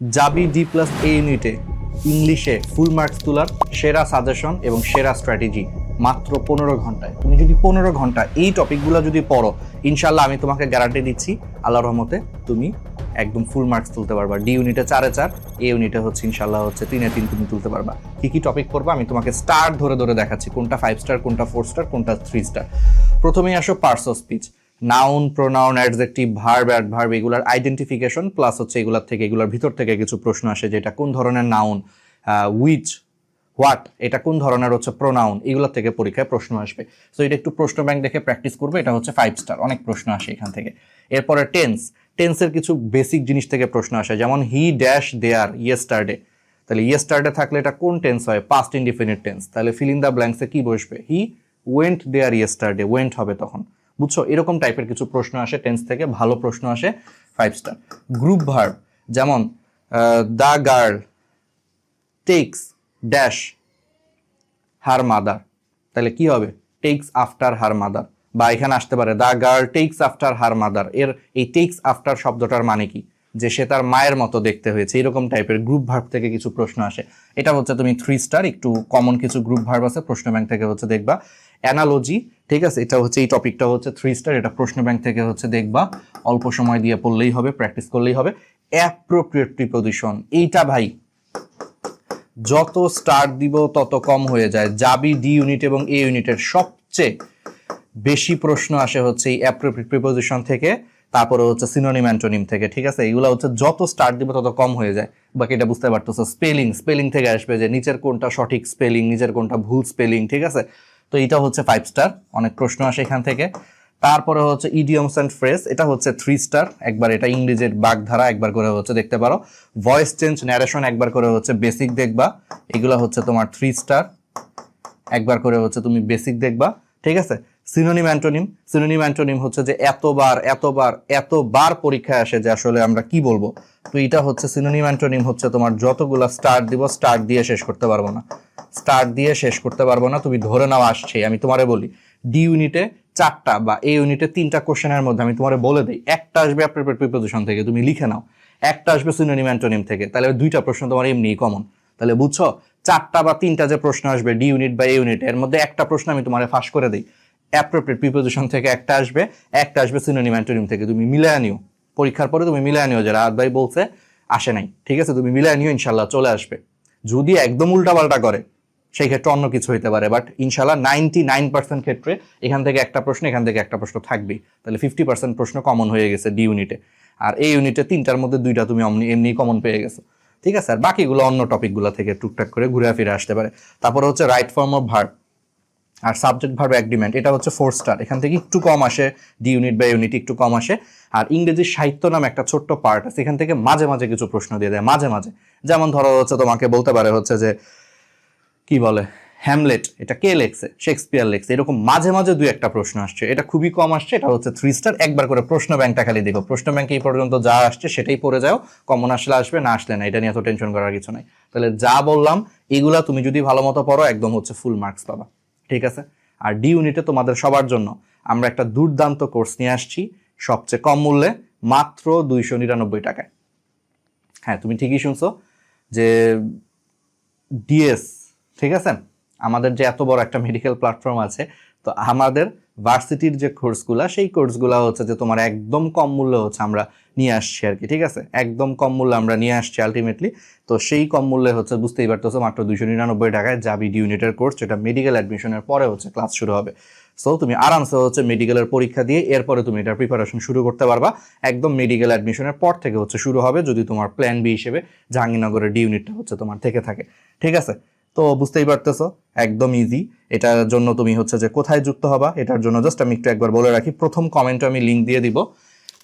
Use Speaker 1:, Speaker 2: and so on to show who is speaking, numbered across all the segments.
Speaker 1: জাবি D plus এ ইউনিটে ইংলিশে ফুল মার্কস তোলার সেরা সাজেশন এবং সেরা স্ট্র্যাটেজি মাত্র পনেরো ঘন্টায়। তুমি যদি পনেরো ঘণ্টা এই টপিকগুলো যদি পড়ো ইনশাল্লাহ আমি তোমাকে গ্যারান্টি দিচ্ছি আল্লাহ রহমতে তুমি একদম ফুল মার্কস তুলতে পারবা। ডি ইউনিটে চারে চার এ ইউনিটে হচ্ছে ইনশাল্লাহ হচ্ছে তিনে তিন তুমি তুলতে পারবা। কি কি টপিক পড়বা আমি তোমাকে স্টার ধরে ধরে দেখাচ্ছি, কোনটা ফাইভ স্টার কোনটা ফোর স্টার কোনটা থ্রি স্টার প্রথমেই আসো parts of speech noun pronoun adjective verb adverb এগুলার আইডেন্টিফিকেশন প্লাস হচ্ছে এগুলার থেকে, এগুলার ভিতর থেকে কিছু প্রশ্ন আসে যেটা কোন ধরনের নাউন উইচ হোয়াট এটা কোন ধরনের হচ্ছে প্রোনাউন এগুলোর থেকে পরীক্ষায় প্রশ্ন আসবে। সো এটা একটু প্রশ্ন ব্যাংক দেখে প্র্যাকটিস করবে, এটা হচ্ছে ফাইভ স্টার অনেক প্রশ্ন আসে এখান থেকে। এরপরে টেন্স টেন্সের কিছু বেসিক জিনিস থেকে প্রশ্ন আসে, যেমন হি ড্যাশ দেয়ার ইয়েস্টারডে তাহলে ইয়েস্টারডে থাকলে এটা কোন টেন্স হয়? পাস্ট ইনডিফিনিট টেন্স তাহলে ফিল ইন দ্য ব্ল্যাঙ্কসে কি বসবে? He went there yesterday went হবে তখন। বুঝছ? এরকম টাইপের কিছু প্রশ্ন আসে টেন্স থেকে ভালো প্রশ্ন আসে ফাইভ স্টার গ্রুপ ভার্ব যেমন the girl takes dash her mother তাহলে কি হবে? টেক্স আফটার হার মাদার বা এখানে আসতে পারে the girl takes after her mother এর এই টেক্স আফটার শব্দটার মানে কি? যে সে তার মায়ের মতো দেখতে হয়েছে, এরকম টাইপের গ্রুপ ভার্ব থেকে কিছু প্রশ্ন আসে। এটা হচ্ছে তুমি থ্রি স্টার একটু কমন কিছু গ্রুপ ভার্ব আছে, প্রশ্ন ব্যাংক থেকে হচ্ছে দেখবা। অ্যানালজি, ঠিক আছে? এটা হচ্ছে, এই টপিকটা হচ্ছে থ্রি স্টার এটা প্রশ্ন ব্যাংক থেকে হচ্ছে দেখবা। অল্প সময় দিয়ে পড়লেই হবে প্র্যাকটিস করলেই হবে। অ্যাপ্রোপ্রিয়েট প্রিপোজিশন এইটা ভাই, যত স্টার্ট দিব, তত কম হয়ে যায়। জাবি ডি ইউনিট এবং এ ইউনিটের সবচেয়ে বেশি প্রশ্ন আসে হচ্ছে এই অ্যাপ্রোপ্রিয়েট প্রিপোজিশন থেকে, তারপরে হচ্ছে সিনোনিম অ্যান্টোনিম থেকে, ঠিক আছে? এগুলো হচ্ছে যত স্টার্ট দিব, তত কম হয়ে যায়। বাকি এটা বুঝতে পারতেছো স্পেলিং স্পেলিং থেকে আসবে যে নিচের কোনটা সঠিক স্পেলিং নিচের কোনটা ভুল স্পেলিং ঠিক আছে? তো এটা হচ্ছে ফাইভ স্টার অনেক প্রশ্ন আসে এখান থেকে। তারপরে হচ্ছে ইডিয়মস অ্যান্ড ফ্রেস এটা হচ্ছে থ্রি স্টার একবার এটা ইংরেজির বাগধারা একবার করে হচ্ছে দেখতে পারো। ভয়েস চেঞ্জ ন্যারেশন একবার করে হচ্ছে বেসিক দেখবা, এগুলো হচ্ছে তোমার থ্রি স্টার একবার করে হচ্ছে তুমি বেসিক দেখবা, ঠিক আছে? সিনোনিম অ্যান্টোনিম সিনোনিম অ্যান্টোনিম হচ্ছে যে এতবার এতবার এতবার পরীক্ষায় আসে যে আসলে আমরা কি বলব? তো এটা হচ্ছে সিনোনিম অ্যান্টোনিম হচ্ছে তোমার যতগুলা স্টার্ট দিব স্টার্ট দিয়ে শেষ করতে পারব না। স্টার্ট দিয়ে শেষ করতে পারব না, তুমি ধরে নাও আসছে, আমি তোমারে বলি। ডি ইউনিটে চারটা বা এই ইউনিটে তিনটা কোশ্চেনের মধ্যে আমি তোমারে বলে দিই। একটা আসবে আপনার প্রিপোজিশন থেকে, তুমি লিখে নাও। একটা আসবে সিনোনিম অ্যান্টোনিম থেকে, তাহলে দুইটা প্রশ্ন তোমার এমনিই কমন তাহলে বুঝছ? চারটা বা তিনটা যে প্রশ্ন আসবে ডি ইউনিট বা এ ইউনিট এর মধ্যে একটা প্রশ্ন আমি তোমার ফাঁস করে দিই। অ্যাপ্রোপ্রিয়েট প্রিপোজিশন থেকে একটা আসবে একটা আসবে সিনোনিম অ্যান্টোনিম থেকে। তুমি মিলায় নিও। পরীক্ষার পরে তুমি মিলায় নিও যে রাত ভাই বলছে, আসে নাই। ঠিক আছে? তুমি মিলায় নিও ইনশাল্লাহ চলে আসবে। যদি একদম উল্টাপাল্টা করে, সেই ক্ষেত্রে অন্য কিছু হইতে পারে। বাট ইনশাল্লাহ নাইনটি নাইন পার্সেন্ট ক্ষেত্রে এখান থেকে একটা প্রশ্ন, এখান থেকে একটা প্রশ্ন থাকবেই। তাহলে ফিফটি পার্সেন্ট প্রশ্ন কমন হয়ে গেছে ডি ইউনিটে আর এই ইউনিটে তিনটার মধ্যে দুইটা তুমি এমনি এমনি কমন পেয়ে গেছো। ঠিক আছে? আর বাকিগুলো অন্য টপিকগুলো থেকে টুকটাক করে ঘুরে ফিরে আসতে পারে। তারপরে হচ্ছে রাইট ফর্ম অফ ভার্ব আর সাবজেক্ট ভার্ব অ্যাগ্রিমেন্ট এটা হচ্ছে ফোর স্টার এখান থেকে একটু কম আসে ডি ইউনিট বা ইউনিট একটু কম আসে। আর ইংরেজি সাহিত্য নাম একটা ছোট্ট পার্ট আছে, এখান থেকে মাঝে মাঝে কিছু প্রশ্ন দিয়ে দেয়, মাঝে মাঝে। যেমন ধরো হচ্ছে তোমাকে বলতে পারে হচ্ছে যে, কি বলে? হ্যামলেট এটা কে লেখছে? শেক্সপিয়ার লেখছে। এরকম মাঝে মাঝে দুই একটা প্রশ্ন আসছে। এটা খুবই কম আসছে, এটা হচ্ছে থ্রি স্টার একবার করে প্রশ্ন ব্যাংকটা খালি দেখো। প্রশ্ন ব্যাংকে এই পর্যন্ত যা আসছে সেটাই পড়ে যাও। কমন আসলে আসবে, না আসলে না, এটা নিয়ে এত টেনশন করার কিছু নাই। তাহলে যা বললাম, এগুলা তুমি যদি ভালো মতো পড়ো, একদম হচ্ছে ফুল মার্কস পাবা। ঠিক আছে? আর ডি ইউনিটে তোমাদের সবার জন্য আমরা একটা দুর্দান্ত কোর্স নিয়ে আসছি, সবচেয়ে কম মূল্যে মাত্র দুইশো নিরানব্বই টাকায়। হ্যাঁ তুমি ঠিকই শুনছো যে ডিএস ঠিক আছে? আমাদের যে এত বড় একটা মেডিকেল প্ল্যাটফর্ম আছে, তো আমাদের ভার্সিটির যে কোর্সগুলো সেই কোর্সগুলো হচ্ছে যে তোমার একদম কম মূল্য হচ্ছে আমরা নিয়ে আসছি আর কি, ঠিক আছে? একদম কম মূল্যে আমরা নিয়ে আসছি আলটিমেটলি তো সেই কম মূল্যে হচ্ছে বুঝতেই পারতেছো, মাত্র দুইশো নিরানব্বই টাকায় যাবি ইউনিটের কোর্স যেটা মেডিকেল অ্যাডমিশনের পরে হচ্ছে ক্লাস শুরু হবে। সো তুমি আরামসে হচ্ছে মেডিকেলের পরীক্ষা দিয়ে এরপরে তুমি এটার প্রিপারেশন শুরু করতে পারবা। একদম মেডিকেল অ্যাডমিশনের পর থেকে হচ্ছে শুরু হবে যদি তোমার প্ল্যান বি হিসেবে জাহাঙ্গীরনগরের ডি ইউনিটটা হচ্ছে তোমার থেকে থাকে, ঠিক আছে? তো বুঝতেই পারতেছো, একদম ইজি এটার জন্য তুমি হচ্ছে যে কোথায় যুক্ত হবা, এটার জন্য জাস্ট আমি একটু একবার বলে রাখি। প্রথম কমেন্টে আমি লিঙ্ক দিয়ে দিব।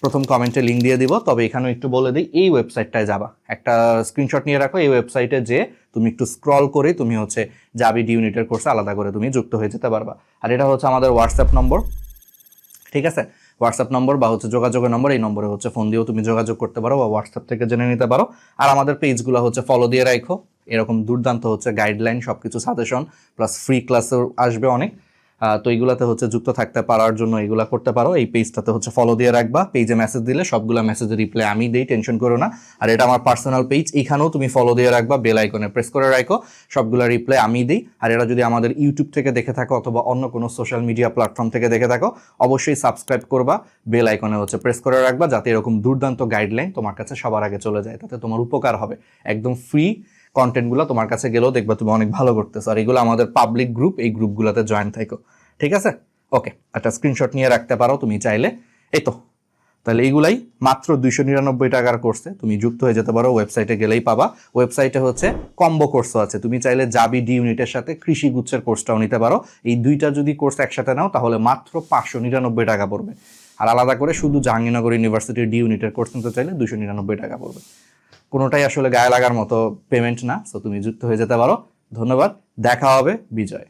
Speaker 1: প্রথম কমেন্টে লিঙ্ক দিয়ে দিব, তবে এখানেও একটু বলে দিই, এই ওয়েবসাইটটায় যাবা। একটা স্ক্রিনশট নিয়ে রাখো, এই ওয়েবসাইটে যে তুমি একটু স্ক্রল করে তুমি হচ্ছে যাবি ডি ইউনিটের কোর্সে আলাদা করে তুমি যুক্ত হয়ে যেতে পারবা। আর এটা হচ্ছে আমাদের হোয়াটসঅ্যাপ নম্বর ঠিক আছে? হোয়াটসঅ্যাপ নম্বর বা হচ্ছে যোগাযোগের নম্বর এই নম্বরে হচ্ছে ফোন দিয়েও তুমি যোগাযোগ করতে পারো বা হোয়াটসঅ্যাপ থেকে জেনে নিতে পারো। আর আমাদের পেজগুলো হচ্ছে ফলো দিয়ে রাখো। এরকম দুর্দান্ত হচ্ছে গাইডলাইন সব কিছু সাজেশন প্লাস ফ্রি ক্লাসও আসবে অনেক। তো এইগুলাতে হচ্ছে যুক্ত থাকতে পারার জন্য এগুলা করতে পারো। এই পেজটাতে হচ্ছে ফলো দিয়ে রাখবা। পেজে মেসেজ দিলে সবগুলা মেসেজের রিপ্লাই আমি দিই টেনশন করো না। আর এটা আমার পার্সোনাল পেজ এখানেও তুমি ফলো দিয়ে রাখবা। বেল আইকনে প্রেস করে রাখো। সবগুলা রিপ্লাই আমি দিই। আর এটা যদি আমাদের ইউটিউব থেকে দেখে থাকো অথবা অন্য কোনো সোশ্যাল মিডিয়া প্ল্যাটফর্ম থেকে দেখে থাকো, অবশ্যই সাবস্ক্রাইব করবা। বেল আইকনে হচ্ছে প্রেস করে রাখবা, যাতে এরকম দুর্দান্ত গাইডলাইন তোমার কাছে সবার আগে চলে যায়। তাতে তোমার উপকার হবে। একদম ফ্রি কন্টেন্টগুলো তোমার কাছে গেলেও দেখবা তুমি অনেক ভালো করতেছো। আর এগুলো আমাদের পাবলিক গ্রুপ এই গ্রুপগুলোতে জয়েন থাকো। ঠিক আছে? ওকে একটা স্ক্রিনশট নিয়ে রাখতে পারো তুমি চাইলে। এই তো। তাহলে এইগুলাই মাত্র দুইশো নিরানব্বই টাকার কোর্সে তুমি যুক্ত হয়ে যেতে পারো ওয়েবসাইটে গেলেই পাবা। ওয়েবসাইটে হচ্ছে কম্বো কোর্সও আছে। তুমি চাইলে জাবি ডি ইউনিটের সাথে কৃষি গুচ্ছের কোর্সটাও নিতে পারো। এই দুইটা যদি কোর্স একসাথে নাও, তাহলে মাত্র পাঁচশো নিরানব্বই টাকা পড়বে। আর আলাদা করে শুধু জাহাঙ্গীরনগর ইউনিভার্সিটির ডি ইউনিটের কোর্স নিতে চাইলে দুশো নিরানব্বই টাকা পড়বে। কোনোটাই আসলে গায়ে লাগার মতো পেমেন্ট না সো তুমি যুক্ত হয়ে যেতে পারো। ধন্যবাদ, দেখা হবে, বিজয়।